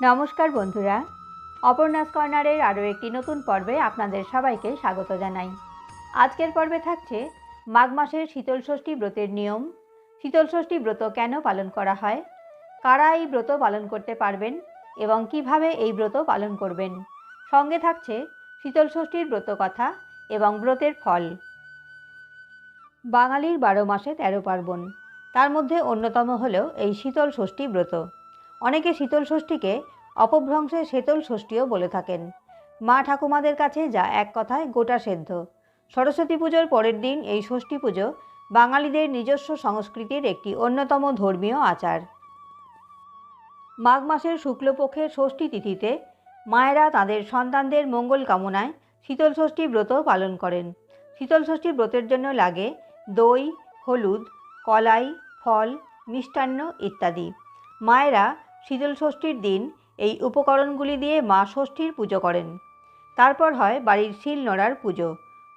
নমস্কার বন্ধুরা। অপর্ণাস কর্নারের আরও একটি নতুন পর্বে আপনাদের সবাইকে স্বাগত জানাই। আজকের পর্বে থাকছে মাঘ মাসের শীতল ষষ্ঠী ব্রতের নিয়ম। শীতল ষষ্ঠী ব্রত কেন পালন করা হয়? কারা এই ব্রত পালন করতে পারবেন? এবং কীভাবে এই ব্রত পালন করবেন? সঙ্গে থাকছে শীতল ষষ্ঠীর ব্রত কথা এবং ব্রতের ফল। বাঙালির বারো মাসে তেরো পার্বণ। তার মধ্যে অন্যতম হল এই শীতল ষষ্ঠী ব্রত। অনেকে শীতল ষষ্ঠীকে অপভ্রংশে শীতল ষষ্ঠীও বলে থাকেন। মা ঠাকুমাদের কাছে যা এক কথায় গোটা সেদ্ধ। সরস্বতী পুজোর পরের দিন এই ষষ্ঠী পুজো বাঙালিদের নিজস্ব সংস্কৃতির একটি অন্যতম ধর্মীয় আচার। মাঘ মাসের শুক্লপক্ষের ষষ্ঠী তিথিতে মায়েরা তাদের সন্তানদের মঙ্গল কামনায় শীতল ষষ্ঠী ব্রত পালন করেন। শীতল ষষ্ঠী ব্রতের জন্য লাগে দই, হলুদ, কলাই, ফল, মিষ্টান্ন ইত্যাদি। মায়েরা শীতল ষষ্ঠীর দিন এই উপকরণগুলি দিয়ে মা ষষ্ঠীর পুজো করেন। তারপর হয় বাড়ির শিলনোড়ার পুজো।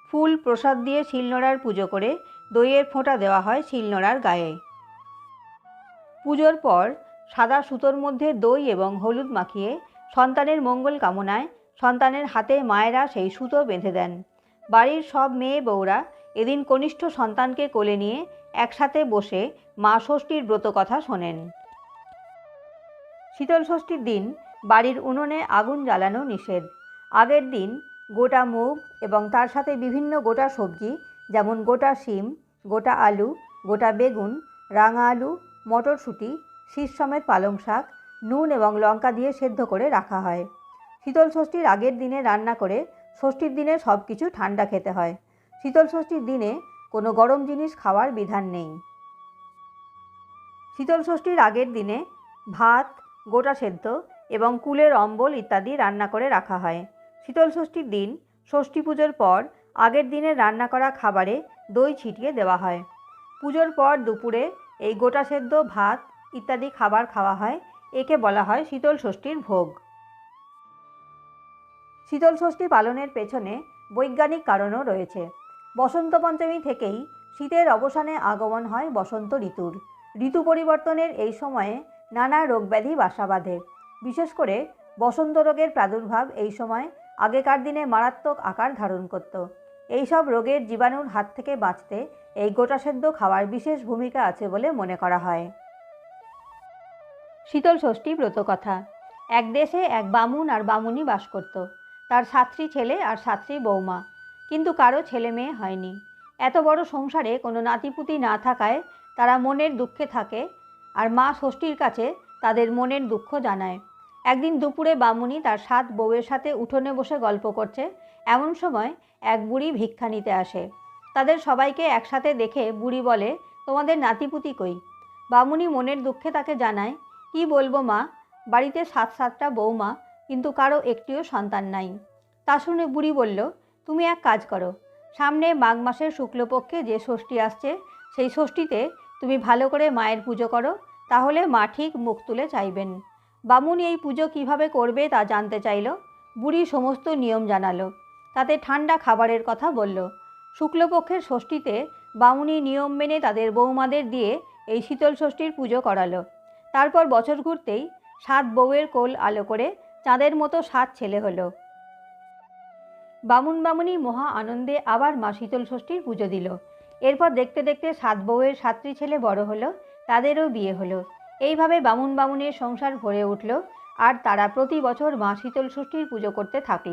ফুল প্রসাদ দিয়ে শিলনোড়ার পুজো করে দইয়ের ফোঁটা দেওয়া হয় শিলনোড়ার গায়ে। পুজোর পর সাদা সুতোর মধ্যে দই এবং হলুদ মাখিয়ে সন্তানের মঙ্গল কামনায় সন্তানের হাতে মায়েরা সেই সুতো বেঁধে দেন। বাড়ির সব মেয়ে বউরা এদিন কনিষ্ঠ সন্তানকে কোলে নিয়ে একসাথে বসে মা ষষ্ঠীর ব্রত কথা শোনেন। শীতল ষষ্ঠীর দিন বাড়ির উনুনে আগুন জ্বালানো নিষেধ। আগের দিন গোটা মুগ এবং তার সাথে বিভিন্ন গোটা সবজি, যেমন গোটা শিম, গোটা আলু, গোটা বেগুন, রাঙা আলু, মটরশুঁটি, শীষ সমেত পালং শাক, নুন এবং লঙ্কা দিয়ে সেদ্ধ করে রাখা হয়। শীতল ষষ্ঠীর আগের দিনে রান্না করে ষষ্ঠীর দিনে সব কিছু ঠান্ডা খেতে হয়। শীতল ষষ্ঠীর দিনে কোনো গরম জিনিস খাওয়ার বিধান নেই। শীতল ষষ্ঠীর আগের দিনে ভাত গোটা সেদ্ধ এবং কুলের অম্বল ইত্যাদি রান্না করে রাখা হয়। শীতল ষষ্ঠীর দিন, ষষ্ঠী পুজোর পর আগের দিনের রান্না করা খাবারে দই ছিটিয়ে দেওয়া হয়। পুজোর পর দুপুরে এই গোটা সেদ্ধ, ভাত ইত্যাদি খাবার খাওয়া হয়, একে বলা হয় শীতল ষষ্ঠীর ভোগ। শীতল ষষ্ঠী পালনের পেছনে বৈজ্ঞানিক কারণও রয়েছে। বসন্ত পঞ্চমী থেকেই শীতের অবসানে আগমন হয় বসন্ত ঋতুর। ঋতু পরিবর্তনের এই সময়ে নানা রোগব্যাধি বাসা বাঁধে। বিশেষ করে বসন্ত রোগের প্রাদুর্ভাব এই সময় আগেকার দিনে মারাত্মক আকার ধারণ করত। এইসব রোগের জীবাণুর হাত থেকে বাঁচতে এই গোটা সেদ্ধ খাওয়ার বিশেষ ভূমিকা আছে বলে মনে করা হয়। শীতল ষষ্ঠী ব্রতকথা এক দেশে এক বামুন আর বামুনি বাস করত। তার সাতটি ছেলে আর সাতটি বৌমা। কিন্তু কারও ছেলে মেয়ে হয়নি। এত বড় সংসারে কোনো নাতিপুতি না থাকায় তারা মনের দুঃখে থাকে আর মা ষষ্ঠীর কাছে তাদের মনের দুঃখ জানায়। একদিন দুপুরে বামুনি তার সাত বউয়ের সাথে উঠোনে বসে গল্প করছে। এমন সময় এক বুড়ি ভিক্ষা নিতে আসে। তাদের সবাইকে একসাথে দেখে বুড়ি বলে, তোমাদের নাতিপুতি কই? বামুনি মনের দুঃখে তাকে জানায়, কি বলব মা? বাড়িতে সাত সাতটা বৌমা কিন্তু কারও একটিও সন্তান নাই। তা শুনে বুড়ি বলল, তুমি এক কাজ করো। সামনে মাঘ মাসের শুক্লপক্ষে যে ষষ্ঠী আসছে, সেই ষষ্ঠীতে তুমি ভালো করে মায়ের পুজো করো। তাহলে মা ঠিক মুখ তুলে চাইবেন। বামুনি এই পুজো কীভাবে করবে তা জানতে চাইল। বুড়ি সমস্ত নিয়ম জানালো। তাতে ঠান্ডা খাবারের কথা বলল। শুক্লপক্ষের ষষ্ঠীতে বামুনি নিয়ম মেনে তাদের বৌমাদের দিয়ে এই শীতল ষষ্ঠীর পুজো করালো। তারপর বছর ঘুরতেই সাত বউয়ের কোল আলো করে চাঁদের মতো সাত ছেলে হলো। বামুন বামুনি মহা আনন্দে আবার মা শীতল ষষ্ঠীর পুজো দিল। এরপর দেখতে দেখতে সাত বউয়ের সাতটি ছেলে বড় হলো। তাদেরও বিয়ে হলো। এইভাবে বামুন বামুনের সংসার ভরে উঠল আর তারা প্রতি বছর মা শীতল ষষ্ঠীর পুজো করতে থাকল।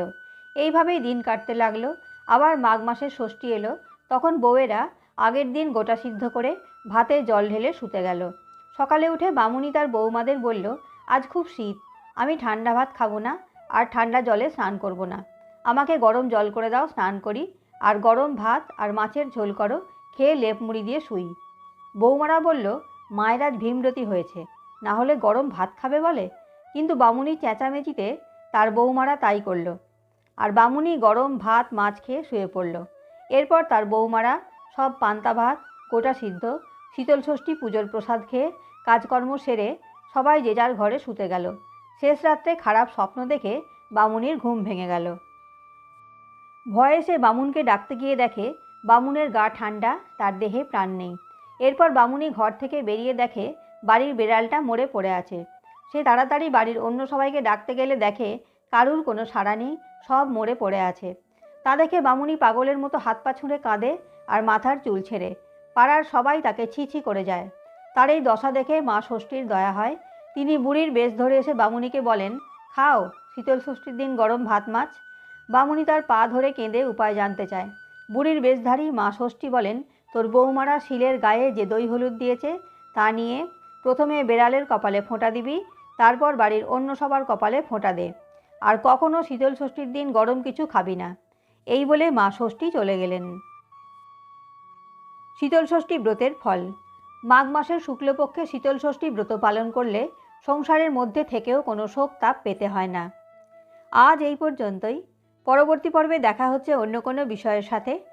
এইভাবেই দিন কাটতে লাগল। আবার মাঘ মাসের ষষ্ঠী এলো। তখন বউয়েরা আগের দিন গোটা সিদ্ধ করে ভাতে জল ঢেলে শুতে গেল। সকালে উঠে বামুনি তার বৌমাদের বলল, আজ খুব শীত। আমি ঠান্ডা ভাত খাব না আর ঠান্ডা জলে স্নান করব না। আমাকে গরম জল করে দাও, স্নান করি। আর গরম ভাত আর মাছের ঝোল করো। খেয়ে লেপ মুড়ি দিয়ে শুই। বৌমারা বলল মায়ের আজ ভীমরতি হয়েছে। না হলে গরম ভাত খাবে বলে? কিন্তু বামুনি চেঁচামেচিতে তার বৌমারা তাই করল। আর বামুনি গরম ভাত, মাছ খেয়ে শুয়ে পড়ল। এরপর তার বৌমারা সব পান্তা ভাত, গোটা সিদ্ধ, শীতল ষষ্ঠী পুজোর প্রসাদ খেয়ে কাজকর্ম সেরে সবাই যে যার ঘরে শুতে গেল। শেষ রাত্রে খারাপ স্বপ্ন দেখে বামুনির ঘুম ভেঙে গেল। ভয়ে সে বামুনকে ডাকতে গিয়ে দেখে বামুনের গা ঠান্ডা তার দেহে প্রাণ নেই। এরপর বামুনি ঘর থেকে বেরিয়ে দেখে বাড়ির বেড়ালটা মরে পড়ে আছে। সে তাড়াতাড়ি বাড়ির অন্য সবাইকে ডাকতে গেলে দেখে কারুর কোনো সাড়া নেই, সব মরে পড়ে আছে। তা দেখে বামুনি পাগলের মতো হাত পা ছুঁড়ে কাঁদে আর মাথার চুল ছেড়ে। পাড়ার সবাই তাকে ছি ছি করে যায়। তার এই দশা দেখে মা ষষ্ঠীর দয়া হয়। তিনি বুড়ির বেশ ধরে এসে বামুনিকে বলেন, খাও, শীতল ষষ্ঠীর দিন গরম ভাত, মাছ। বামুনি তার পা ধরে কেঁদে উপায় জানতে চায়। বুড়ির বেশধারী মা ষষ্ঠী বলেন তোর বৌমারা শিলের গায়ে যে দই হলুদ দিয়েছে তা নিয়ে প্রথমে বেড়ালের কপালে ফোঁটা দিবি, তারপর বাড়ির অন্য সবার কপালে ফোঁটা দে। আর কখনো শীতল ষষ্ঠীর দিন গরম কিছু খাবি না। এই বলে মা ষষ্ঠী চলে গেলেন। শীতল ষষ্ঠী ব্রতের ফল। মাঘ মাসের শুক্লপক্ষে শীতল ষষ্ঠী ব্রত পালন করলে সংসারের মধ্যে থেকেও কোনো শোক তাপ পেতে হয় না। আজ এই পর্যন্তই। পরবর্তী পর্বে দেখা হচ্ছে অন্য কোনো বিষয়ের সাথে।